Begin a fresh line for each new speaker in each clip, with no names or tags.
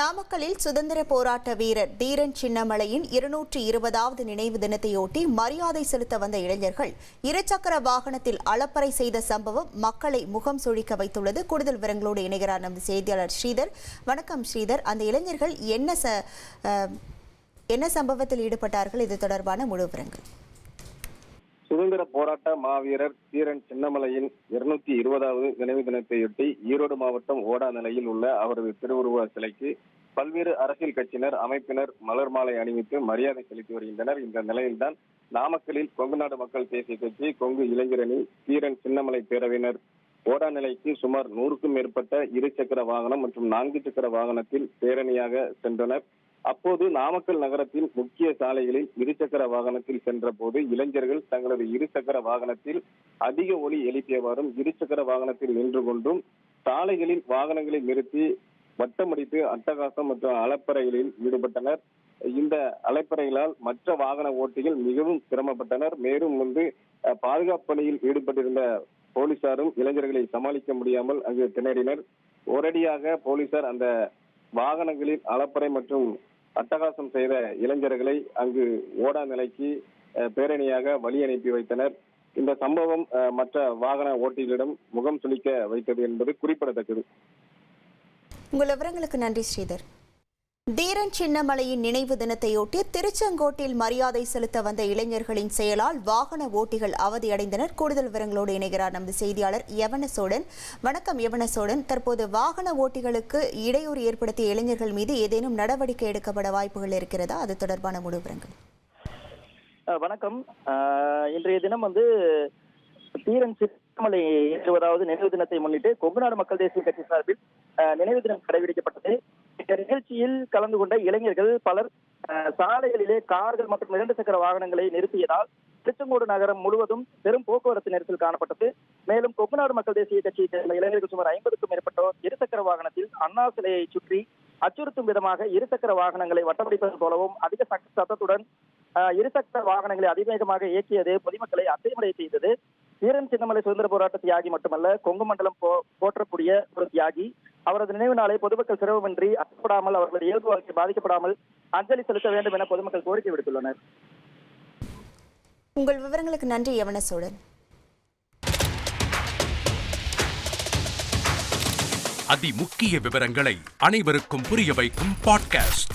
நாமக்கல்லில் சுதந்திர போராட்ட வீரர் தீரன் சின்னமலையின் இருநூற்றி இருபதாவது நினைவு தினத்தையொட்டி மரியாதை செலுத்த வந்த இளைஞர்கள் இருசக்கர வாகனத்தில் அளப்பறை செய்த சம்பவம் மக்களை முகம் சுழிக்க வைத்துள்ளது. கூடுதல் விவரங்களோடு இணைகிறார் நமது செய்தியாளர் ஸ்ரீதர். வணக்கம் ஸ்ரீதர். அந்த இளைஞர்கள் என்ன ச என்ன சம்பவத்தில் ஈடுபட்டார்கள்? இது தொடர்பான முழு விவரங்கள்.
சுதந்திர போராட்ட மாவீரர் தீரன் சின்னமலையின் இருநூத்தி இருபதாவது நினைவு தினத்தையொட்டி ஈரோடு மாவட்டம் ஓடா நிலையில் உள்ள அவரது திருவுருவ சிலைக்கு பல்வேறு அரசியல் கட்சியினர் அமைப்பினர் மலர் மாலை அணிவித்து மரியாதை செலுத்தி வருகின்றனர். இந்த நிலையில்தான் நாமக்கலில் கொங்கு நாடு மக்கள் தேசிய கட்சி கொங்கு இளைஞரணி தீரன் சின்னமலை பேரவையினர் ஓடா நிலைக்கு சுமார் நூறுக்கும் மேற்பட்ட இருசக்கர வாகனம் மற்றும் நான்கு சக்கர வாகனத்தில் பேரணியாக சென்றனர். அப்போது நாமக்கல் நகரத்தின் முக்கிய சாலைகளில் இருசக்கர வாகனத்தில் சென்ற போது இளைஞர்கள் தங்களது இருசக்கர வாகனத்தில் அதிக ஒலி எழுப்பியவாறும் இருசக்கர வாகனத்தில் நின்று கொண்டும் சாலைகளில் வாகனங்களை நிறுத்தி வட்டமடித்து அட்டகாசம் மற்றும் அலப்பறைகளில் ஈடுபட்டனர். இந்த அலைப்பறைகளால் மற்ற வாகன ஓட்டிகள் மிகவும் சிரமப்பட்டனர். மேலும் வந்து அஹ், பாதுகாப்பு பணியில் ஈடுபட்டிருந்த போலீசாரும் இளைஞர்களை சமாளிக்க முடியாமல் அங்கு திணறினர். ஒரடியாக போலீசார் அந்த வாகனங்களில் அலப்பறை மற்றும் அட்டகாசம் செய்த இளைஞர்களை அங்கு ஓடா நிலைக்கு பேரணியாக வழி அனுப்பி வைத்தனர். இந்த சம்பவம் மற்ற வாகன ஓட்டிகளிடம் முகம் சுளிக்க வைத்தது என்பது குறிப்பிடத்தக்கது.
உங்கள் விவரங்களுக்கு நன்றி ஸ்ரீதர். தீரன் சின்னமலையின் நினைவு தினத்தையொட்டி திருச்செங்கோட்டில் மரியாதை செலுத்த வந்த இளைஞர்களின் செயலால் வாகன ஓட்டிகள் அவதியடைந்தனர். கூடுதல் விவரங்களோடு இணைகிறார் நமது செய்தியாளர் யவனசோடன் வணக்கம் யவனசோடன் தற்போது வாகன ஓட்டிகளுக்கு இடையூறு ஏற்படுத்திய இளைஞர்கள் மீது ஏதேனும் நடவடிக்கை எடுக்கப்பட வாய்ப்புகள் இருக்கிறதா? அது தொடர்பான முழு விவரங்கள்.
வணக்கம். இன்றைய தினம் வந்து தீரன் சின்னமலை இருபதாவது நினைவு தினத்தை முன்னிட்டு கொங்குநாடு மக்கள் தேசிய கட்சி சார்பில் நினைவு தினம் கடைபிடிக்கப்பட்டது. நிகழ்ச்சியில் கலந்து கொண்ட இளைஞர்கள் பலர் சாலைகளிலே கார்கள் மற்றும் இரண்டு சக்கர வாகனங்களை நிறுத்தியதால் திருச்செங்கோடு நகரம் முழுவதும் பெரும் போக்குவரத்து நெரிசல் காணப்பட்டது. மேலும் கொங்குநாடு மக்கள் தேசிய கட்சியைச் சேர்ந்த இளைஞர்கள் சுமார் ஐம்பதுக்கும் மேற்பட்டோர் இருசக்கர வாகனத்தில் அண்ணா சிலையை சுற்றி அச்சுறுத்தும் விதமாக இருசக்கர வாகனங்களை வட்டமடிப்பது போலவும் அதிக சத்தத்துடன் இருசக்கர வாகனங்களை அதிவேகமாக இயக்கியது பொதுமக்களை அசைமுறை செய்தது. வீரன் சின்னமலை சுதந்திர போராட்ட தியாகி மட்டுமல்ல கொங்கு மண்டலம் போற்றக்கூடிய ஒரு தியாகி அவரது நினைவு நாளை பொதுமக்கள் சிரமமின்றி அச்சப்படாமல் அவர்களது இயல்பு வாழ்க்கை பாதிக்கப்படாமல் அஞ்சலி செலுத்த வேண்டும் என பொதுமக்கள் கோரிக்கை விடுத்துள்ளனர்.
உங்கள் விவரங்களுக்கு நன்றி யவனசோடன்
அதி முக்கிய விவரங்களை அனைவருக்கும் புரிய வைக்கும் பாட்காஸ்ட்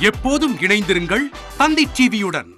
எப்போதும் இணைந்திருங்கள் தந்தை டிவியுடன்.